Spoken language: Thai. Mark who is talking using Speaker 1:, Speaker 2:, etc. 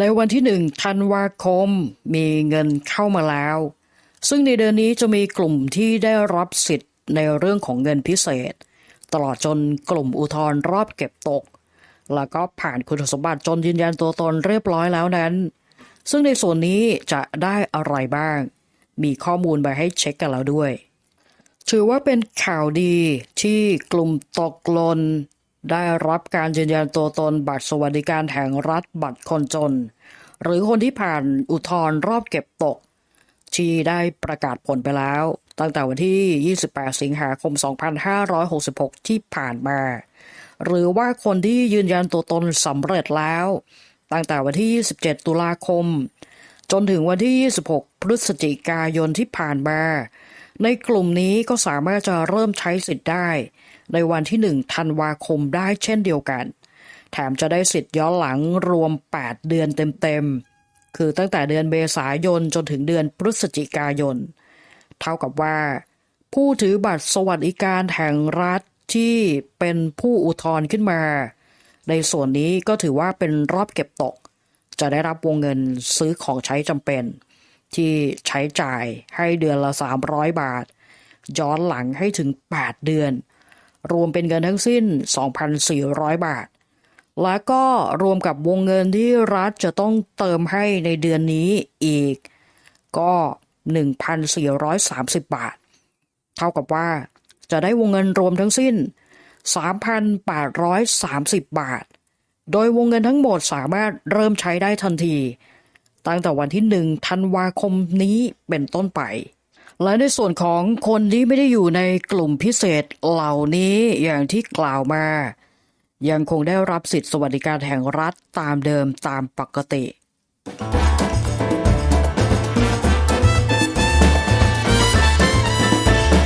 Speaker 1: ในวันที่หนึ่งธันวาคมมีเงินเข้ามาแล้ว ซึ่งในเดือนนี้จะมีกลุ่มที่ได้รับสิทธิ์ในเรื่องของเงินพิเศษ ตลอดจนกลุ่มอุทธรรอบเก็บตก แล้วก็ผ่านคุณสมบัติจนยืนยันตัวตนเรียบร้อยแล้วนั้น ซึ่งในส่วนนี้จะได้อะไรบ้าง มีข้อมูลไปให้เช็คกันแล้วด้วย ถือว่าเป็นข่าวดีที่กลุ่มตกหลน ได้รับการยืนยันตัวตนบัตรสวัสดิการแห่งรัฐบัตรคนจน หรือคนที่ผ่านอุทธรณ์รอบเก็บตก ที่ได้ประกาศผลไปแล้ว ตั้งแต่วันที่ 28 สิงหาคม 2566 ที่ผ่านมา หรือว่าคนที่ยืนยันตัวตนสำเร็จแล้ว ตั้งแต่วันที่ 27 ตุลาคม จนถึงวันที่ 26 พฤศจิกายนที่ผ่านมา ในกลุ่มนี้ก็สามารถจะเริ่มใช้สิทธิ์ได้ ในวันที่ 1 ธันวาคมได้เช่นเดียวกัน แถมจะได้สิทธิ์ย้อนหลังรวม 8 เดือนเต็มๆ คือตั้งแต่เดือนเมษายนจนถึงเดือนพฤศจิกายน เท่ากับว่า ผู้ถือบัตรสวัสดิการแห่งรัฐที่เป็นผู้อุทธรณ์ขึ้นมา ในส่วนนี้ก็ถือว่าเป็นรอบเก็บตก จะได้รับวงเงินซื้อของใช้จำเป็น ที่ใช้จ่ายให้เดือนละ 300 บาท ย้อนหลังให้ถึง 8 เดือน รวมเป็นเงินทั้งสิ้น 2,400 บาท แล้วก็รวมกับวงเงินที่รัฐจะต้องเติมให้ในเดือนนี้อีก ก็ 1,430 บาท เท่ากับว่าจะได้วงเงินรวมทั้งสิ้น 3,830 บาท โดยวงเงินทั้งหมดสามารถเริ่มใช้ได้ทันที ตั้งแต่วันที่ 1 ธันวาคมนี้เป็นต้นไป และในส่วนของคนที่ไม่ได้อยู่ในกลุ่มพิเศษเหล่านี้อย่างที่กล่าวมา ยังคงได้รับสิทธิสวัสดิการแห่งรัฐตามเดิมตามปกติ